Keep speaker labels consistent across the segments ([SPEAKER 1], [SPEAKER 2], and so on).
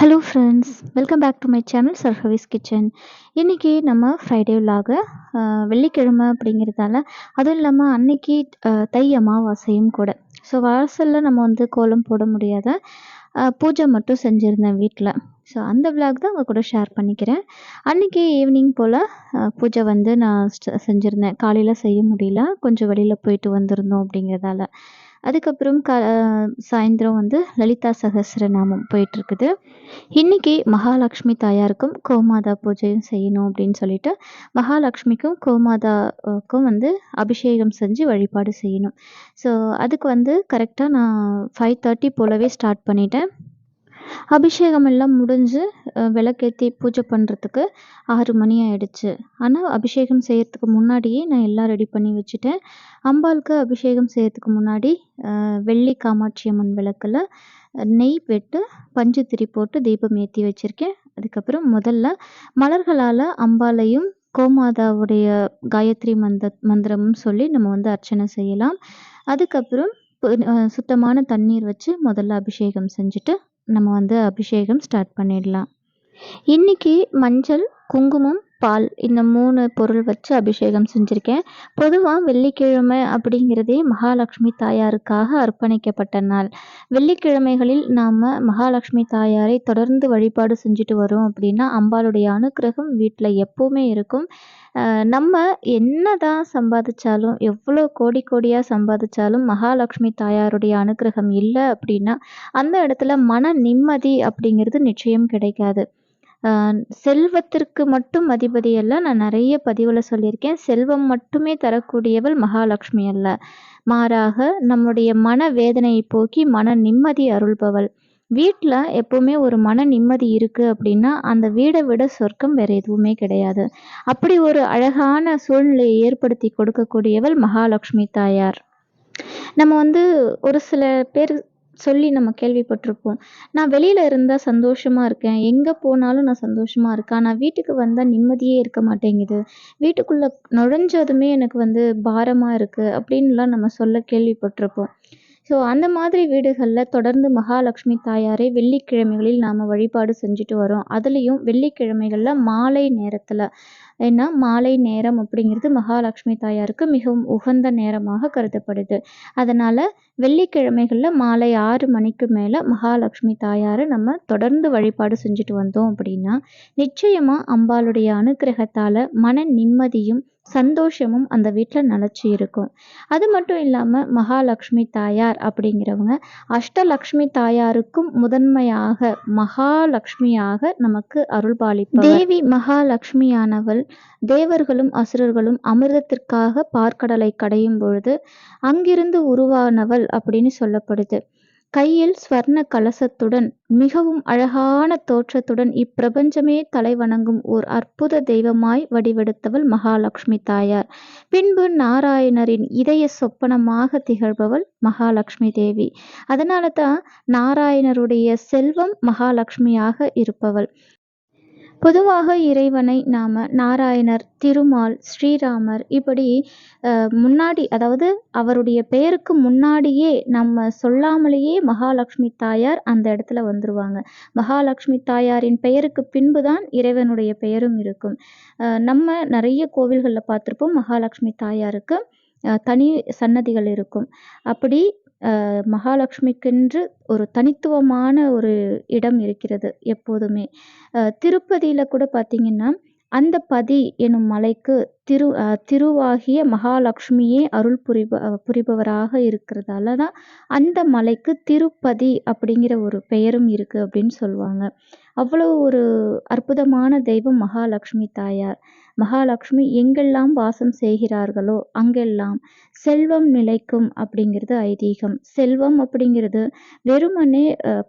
[SPEAKER 1] Hello friends welcome back to my channel சர்ஹவிஸ் kitchen இன்றைக்கி நம்ம Friday விலாக வெள்ளிக்கிழமை அப்படிங்கிறதால அதுவும் இல்லாமல் அன்னைக்கு தை அமாவாசையும் கூட. ஸோ வாசலில் நம்ம வந்து கோலம் போட முடியாத. பூஜை மட்டும் செஞ்சுருந்தேன் வீட்டில் ஸோ அந்த விளாக் தான் உங்கள் கூட ஷேர் பண்ணிக்கிறேன். அன்றைக்கி ஈவினிங் போல் பூஜை வந்து நான் செஞ்சுருந்தேன். காலையில் செய்ய முடியல கொஞ்சம் வெளியில் போயிட்டு வந்திருந்தோம் அப்படிங்கிறதால. அதுக்கப்புறம் க சாயந்தரம் வந்து லலிதா சகஸ்ரநாமம் போயிட்டுருக்குது. இன்னைக்கு மகாலட்சுமி தாயாருக்கும் கோமாதா பூஜையும் செய்யணும் அப்படின்னு சொல்லிட்டு மகாலட்சுமிக்கும் கோமாதாவுக்கும் வந்து அபிஷேகம் செஞ்சு வழிபாடு செய்யணும். ஸோ அதுக்கு வந்து கரெக்டாக நான் ஃபைவ் தேர்ட்டி போலவே ஸ்டார்ட் பண்ணிட்டேன். அபிஷேகம் எல்லாம் முடிஞ்சு விளக்கேற்றி விளக்கேத்தி பூஜை பண்ணுறதுக்கு ஆறு மணி ஆயிடுச்சு. ஆனால் அபிஷேகம் செய்கிறதுக்கு முன்னாடியே நான் எல்லாம் ரெடி பண்ணி வச்சுட்டேன். அம்பாளுக்கு அபிஷேகம் செய்கிறதுக்கு முன்னாடி வெள்ளி காமாட்சி அம்மன் விளக்கில் நெய் விட்டு பஞ்சு திரி போட்டு தீபம் ஏற்றி வச்சுருக்கேன். அதுக்கப்புறம் முதல்ல மலர்களால் அம்பாளையும் கோமாதாவுடைய காயத்ரி மந்த மந்திரமும் சொல்லி நம்ம வந்து அர்ச்சனை செய்யலாம். அதுக்கப்புறம் சுத்தமான தண்ணீர் வச்சு முதல்ல அபிஷேகம் செஞ்சுட்டு நம்ம வந்து அபிஷேகம் ஸ்டார்ட் பண்ணிடலாம். இன்னைக்கு மஞ்சள் குங்குமம் பால் இந்த மூணு பொருள் வச்சு அபிஷேகம் செஞ்சுருக்கேன். பொதுவாக வெள்ளிக்கிழமை அப்படிங்கிறதே மகாலட்சுமி தாயாருக்காக அர்ப்பணிக்கப்பட்ட நாள். வெள்ளிக்கிழமைகளில் நாம் மகாலட்சுமி தாயாரை தொடர்ந்து வழிபாடு செஞ்சுட்டு வரோம் அப்படின்னா அம்பாளுடைய அனுக்கிரகம் வீட்டில் எப்போவுமே இருக்கும். நம்ம நம்ம என்னதான் சம்பாதிச்சாலும் எவ்வளோ கோடி கோடியாக சம்பாதிச்சாலும் மகாலட்சுமி தாயாருடைய அனுக்கிரகம் இல்லை அப்படின்னா அந்த இடத்துல மன நிம்மதி அப்படிங்கிறது நிச்சயம் கிடைக்காது. செல்வத்திற்கு மட்டும் அதிபதி அல்ல. நான் நிறைய பதிவில் சொல்லியிருக்கேன். செல்வம் மட்டுமே தரக்கூடியவள் மகாலட்சுமி அல்ல. மாறாக நம்முடைய மன வேதனையை போக்கி மன நிம்மதி அருள்பவள். வீட்டில் எப்பவுமே ஒரு மன நிம்மதி இருக்கு அப்படின்னா அந்த வீடை விட சொர்க்கம் வேற எதுவுமே கிடையாது. அப்படி ஒரு அழகான சூழ்நிலையை ஏற்படுத்தி கொடுக்கக்கூடியவள் மகாலட்சுமி தாயார். நம்ம வந்து ஒரு சில பேர் சொல்லி நம்ம கேள்விப்பட்டிருப்போம். நான் வெளியில இருந்தால் சந்தோஷமா இருக்கேன். எங்க போனாலும் நான் சந்தோஷமா இருக்கேன். நான் வீட்டுக்கு வந்தால் நிம்மதியே இருக்க மாட்டேங்குது. வீட்டுக்குள்ள நுழைஞ்சதுமே எனக்கு வந்து பாரமா இருக்கு அப்படின்லாம் நம்ம சொல்ல கேள்விப்பட்டிருப்போம். ஸோ அந்த மாதிரி வீடுகளில் தொடர்ந்து மகாலட்சுமி தாயாரை வெள்ளிக்கிழமைகளில் நாம் வழிபாடு செஞ்சுட்டு வரோம். அதுலேயும் வெள்ளிக்கிழமைகளில் மாலை நேரத்தில் ஏன்னா மாலை நேரம் அப்படிங்கிறது மகாலட்சுமி தாயாருக்கு மிகவும் உகந்த நேரமாக கருதப்படுது. அதனால் வெள்ளிக்கிழமைகளில் மாலை ஆறு மணிக்கு மேலே மகாலட்சுமி தாயாரை நம்ம தொடர்ந்து வழிபாடு செஞ்சுட்டு வந்தோம் அப்படின்னா நிச்சயமாக அம்பாளுடைய அனுக்கிரகத்தால் மன நிம்மதியும் சந்தோஷமும் அந்த வீட்டில் நிலச்சி இருக்கும். அது மட்டும் இல்லாமல் மகாலட்சுமி தாயார் அப்படிங்கிறவங்க அஷ்டலக்ஷ்மி தாயாருக்கும் முதன்மையாக மகாலட்சுமியாக நமக்கு அருள்பாலிப்பவர். தேவி மகாலட்சுமியானவள் தேவர்களும் அசுரர்களும் அமிர்தத்திற்காக பார்க்கடலை கடையும் பொழுது அங்கிருந்து உருவானவள் அப்படின்னு சொல்லப்படுது. கையில் ஸ்வர்ண கலசத்துடன் மிகவும் அழகான தோற்றத்துடன் இப்பிரபஞ்சமே தலை வணங்கும் ஓர் அற்புத தெய்வமாய் வடிவெடுத்தவள் மகாலட்சுமி தாயார். பின்பு நாராயணரின் இதய சொப்பனமாக திகழ்பவள் மகாலட்சுமி தேவி. அதனால தான் நாராயணருடைய செல்வம் மகாலட்சுமியாக இருப்பவள். பொதுவாக இறைவனை நாம் நாராயணர் திருமால் ஸ்ரீராமர் இப்படி முன்னாடி அதாவது அவருடைய பெயருக்கு முன்னாடியே நம்ம சொல்லாமலேயே மகாலட்சுமி தாயார் அந்த இடத்துல வந்துருவாங்க. மகாலட்சுமி தாயாரின் பெயருக்கு பின்பு தான் இறைவனுடைய பெயரும் இருக்கும். நம்ம நிறைய கோவில்களில் பார்த்துருப்போம் மகாலட்சுமி தாயாருக்கு தனி சன்னதிகள் இருக்கும். அப்படி மகாலட்சுமிக்கென்று ஒரு தனித்துவமான ஒரு இடம் இருக்கிறது எப்போதுமே. திருப்பதியில் கூட பார்த்தீங்கன்னா அந்த பதி எனும் மலைக்கு திரு திருவாகிய மகாலட்சுமியே அருள் புரிப புரிபவராக இருக்கிறதால தான் அந்த மலைக்கு திருப்பதி அப்படிங்கிற ஒரு பெயரும் இருக்குது அப்படின்னு சொல்லுவாங்க. அவ்வளோ ஒரு அற்புதமான தெய்வம் மகாலட்சுமி தாயார். மகாலட்சுமி எங்கெல்லாம் வாசம் செய்கிறார்களோ அங்கெல்லாம் செல்வம் நிலைக்கும் அப்படிங்கிறது ஐதீகம். செல்வம் அப்படிங்கிறது வெறுமனே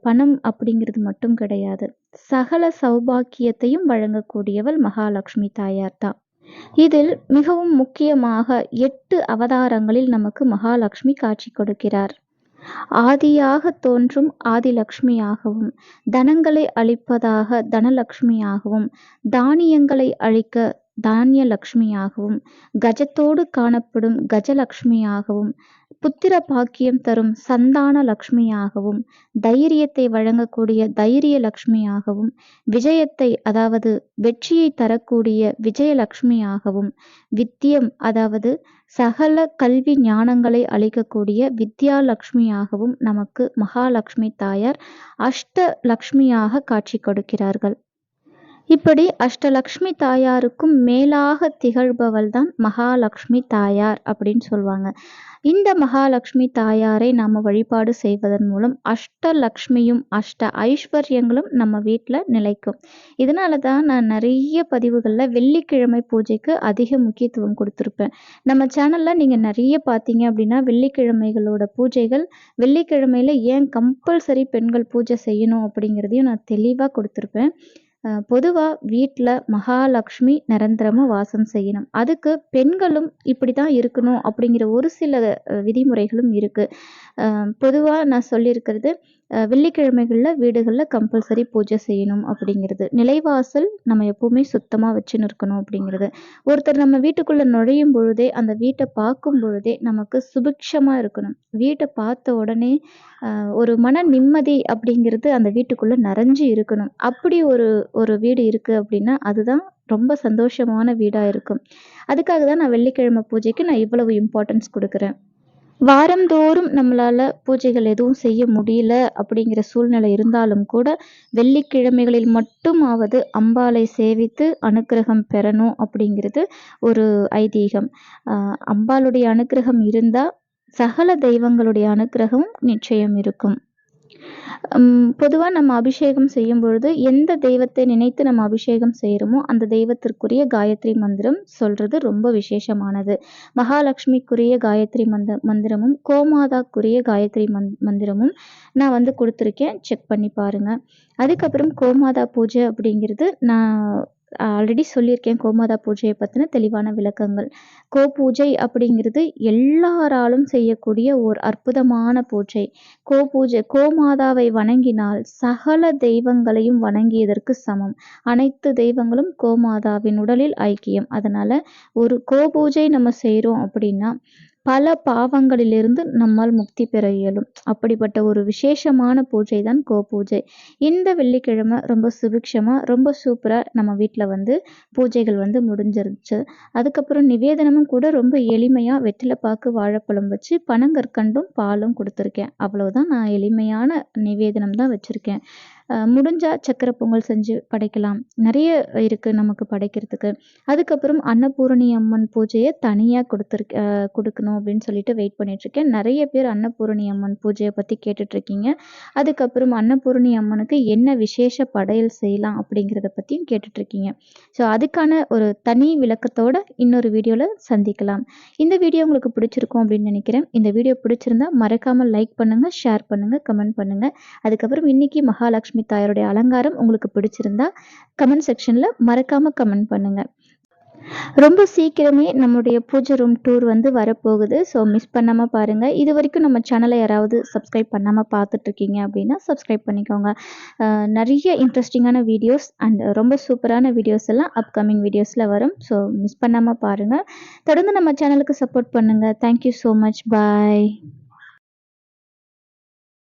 [SPEAKER 1] பணம் அப்படிங்கிறது மட்டும் கிடையாது. சகல சௌபாக்கியத்தையும் வழங்கக்கூடியவள் மகாலட்சுமி தாயார் தான். இதில் மிகவும் முக்கியமாக எட்டு அவதாரங்களில் நமக்கு மகாலட்சுமி காட்சி கொடுக்கிறார். ஆதியாக தோன்றும் ஆதிலக்ஷ்மியாகவும் தனங்களை அளிப்பதாக தனலக்ஷ்மியாகவும் தானியங்களை அளிக்க தானியலக்ஷ்மியாகவும் கஜத்தோடு காணப்படும் கஜலக்ஷ்மியாகவும் புத்திர பாக்கியம் தரும் சந்தான லக்ஷ்மியாகவும் தைரியத்தை வழங்கக்கூடிய தைரிய லக்ஷ்மியாகவும் விஜயத்தை அதாவது வெற்றியை தரக்கூடிய விஜயலக்ஷ்மியாகவும் வித்தியம் அதாவது சகல கல்வி ஞானங்களை அளிக்கக்கூடிய வித்யாலக்ஷ்மியாகவும் நமக்கு மகாலட்சுமி தாயார் அஷ்ட லக்ஷ்மியாக காட்சி கொடுக்கிறார்கள். இப்படி அஷ்டலக்ஷ்மி தாயாருக்கும் மேலாக திகழ்பவள் தான் மகாலட்சுமி தாயார் அப்படின்னு சொல்லுவாங்க. இந்த மகாலட்சுமி தாயாரை நாம் வழிபாடு செய்வதன் மூலம் அஷ்டலக்ஷ்மியும் அஷ்ட ஐஸ்வர்யங்களும் நம்ம வீட்டில் நிலைக்கும். இதனால தான் நான் நிறைய பதிவுகளில் வெள்ளிக்கிழமை பூஜைக்கு அதிக முக்கியத்துவம் கொடுத்துருப்பேன். நம்ம சேனலில் நீங்கள் நிறைய பார்த்தீங்க அப்படின்னா வெள்ளிக்கிழமைகளோட பூஜைகள் வெள்ளிக்கிழமையில் ஏன் கம்பல்சரி பெண்கள் பூஜை செய்யணும் அப்படிங்கிறதையும் நான் தெளிவாக கொடுத்துருப்பேன். பொதுவாக வீட்டில் மகாலட்சுமி நிரந்தரமாக வாசம் செய்யணும். அதுக்கு பெண்களும் இப்படி தான் இருக்கணும் அப்படிங்கிற ஒரு சில விதிமுறைகளும் இருக்குது பொதுவாக நான் சொல்லியிருக்கிறது வெள்ளிக்கிழமைகளில் வீடுகளில் கம்பல்சரி பூஜை செய்யணும் அப்படிங்கிறது. நிலைவாசல் நம்ம எப்போவுமே சுத்தமாக வச்சுன்னு இருக்கணும் அப்படிங்கிறது. ஒருத்தர் நம்ம வீட்டுக்குள்ளே நுழையும் பொழுதே அந்த வீட்டை பார்க்கும் பொழுதே நமக்கு சுபிக்ஷமாக இருக்கணும். வீட்டை பார்த்த உடனே ஒரு மன நிம்மதி அப்படிங்கிறது அந்த வீட்டுக்குள்ளே நிறைஞ்சு இருக்கணும். அப்படி ஒரு ஒரு வீடு இருக்குது அப்படின்னா அதுதான் ரொம்ப சந்தோஷமான வீடாக இருக்கும். அதுக்காக தான் நான் வெள்ளிக்கிழமை பூஜைக்கு நான் இவ்வளவு இம்பார்ட்டன்ஸ் கொடுக்குறேன். வாரந்தோறும் நம்மளால் பூஜைகள் எதுவும் செய்ய முடியல அப்படிங்கிற சூழ்நிலை இருந்தாலும் கூட வெள்ளிக்கிழமைகளில் மட்டுமாவது அம்பாளை சேவித்து அனுக்கிரகம் பெறணும் அப்படிங்கிறது ஒரு ஐதீகம். அம்பாளுடைய அனுக்கிரகம் இருந்தால் சகல தெய்வங்களுடைய அனுக்கிரகமும் நிச்சயம் இருக்கும். பொதுவாக நம்ம அபிஷேகம் செய்யும் பொழுது எந்த தெய்வத்தை நினைத்து நம்ம அபிஷேகம் செய்கிறோமோ அந்த தெய்வத்திற்குரிய காயத்ரி மந்திரம் சொல்கிறது ரொம்ப விசேஷமானது. மகாலட்சுமிக்குரிய காயத்ரி மந்த மந்திரமும் கோமாதாக்குரிய காயத்ரி மந் மந்திரமும் நான் வந்து கொடுத்துருக்கேன். செக் பண்ணி பாருங்கள் அதுக்கப்புறம் கோமாதா பூஜை அப்படிங்கிறது நான் ஆல்ரெடி சொல்லியிருக்கேன் கோமாதா பூஜையை பற்றின தெளிவான விளக்கங்கள். கோ பூஜை அப்படிங்கிறது எல்லாராலும் செய்யக்கூடிய ஓர் அற்புதமான பூஜை. கோ பூஜை கோமாதாவை வணங்கினால் சகல தெய்வங்களையும் வணங்கியதற்கு சமம். அனைத்து தெய்வங்களும் கோமாதாவின் உடலில் ஐக்கியம். அதனால் ஒரு கோ பூஜை நம்ம செய்கிறோம் அப்படின்னா பல பாவங்களிலிருந்து நம்மால் முக்தி பெற இயலும். அப்படிப்பட்ட ஒரு விசேஷமான பூஜை தான் கோ பூஜை இந்த வெள்ளிக்கிழமை ரொம்ப சுபிக்ஷமாக ரொம்ப சூப்பராக நம்ம வீட்டில் வந்து பூஜைகள் வந்து முடிஞ்சிருச்சு. அதுக்கப்புறம் நிவேதனமும் கூட ரொம்ப எளிமையாக வெற்றிலைப்பாக்கு வாழைப்பழம் வச்சு பனங்கற்கண்டும் பாலும் கொடுத்துருக்கேன். அவ்வளோதான் நான் எளிமையான நிவேதனம் தான் வச்சுருக்கேன். முடிஞ்சால் சக்கரை பொங்கல் செஞ்சு படைக்கலாம். நிறைய இருக்குது நமக்கு படைக்கிறதுக்கு. அதுக்கப்புறம் அன்னபூரணி அம்மன் பூஜையை தனியாக கொடுத்துருக்க கொடுக்கணும் அப்படின்னு சொல்லிட்டு வெயிட் பண்ணிகிட்ருக்கேன் நிறைய பேர் அன்னபூரணி அம்மன் பூஜையை பற்றி கேட்டுட்ருக்கீங்க அதுக்கப்புறம் அன்னபூரணி அம்மனுக்கு என்ன விசேஷ படையல் செய்யலாம் அப்படிங்கிறத பற்றியும் கேட்டுட்ருக்கீங்க ஸோ அதுக்கான ஒரு தனி விளக்கத்தோட இன்னொரு வீடியோவில் சந்திக்கலாம். இந்த வீடியோ உங்களுக்கு பிடிச்சிருக்கும் அப்படின்னு நினைக்கிறேன். இந்த வீடியோ பிடிச்சிருந்தா மறக்காமல் லைக் பண்ணுங்கள் ஷேர் பண்ணுங்கள் கமெண்ட் பண்ணுங்கள் அதுக்கப்புறம் இன்றைக்கி மகாலட்சுமி லக்ஷ்மி தாயாருடைய அலங்காரம் உங்களுக்கு பிடிச்சிருந்தா கமெண்ட் செக்ஷனில் மறக்காமல் கமெண்ட் பண்ணுங்கள் ரொம்ப சீக்கிரமே நம்முடைய பூஜை ரூம் டூர் வந்து வரப்போகுது. ஸோ மிஸ் பண்ணாமல் பாருங்கள் இது வரைக்கும் நம்ம சேனலை யாராவது சப்ஸ்கிரைப் பண்ணாமல் பார்த்துட்ருக்கீங்க அப்படின்னா சப்ஸ்கிரைப் பண்ணிக்கோங்க. நிறைய இன்ட்ரெஸ்டிங்கான வீடியோஸ் அண்ட் ரொம்ப சூப்பரான வீடியோஸ் எல்லாம் அப்கமிங் வீடியோஸில் வரும். ஸோ மிஸ் பண்ணாமல் பாருங்கள் தொடர்ந்து நம்ம சேனலுக்கு சப்போர்ட் பண்ணுங்கள் தேங்க்யூ ஸோ மச் பாய்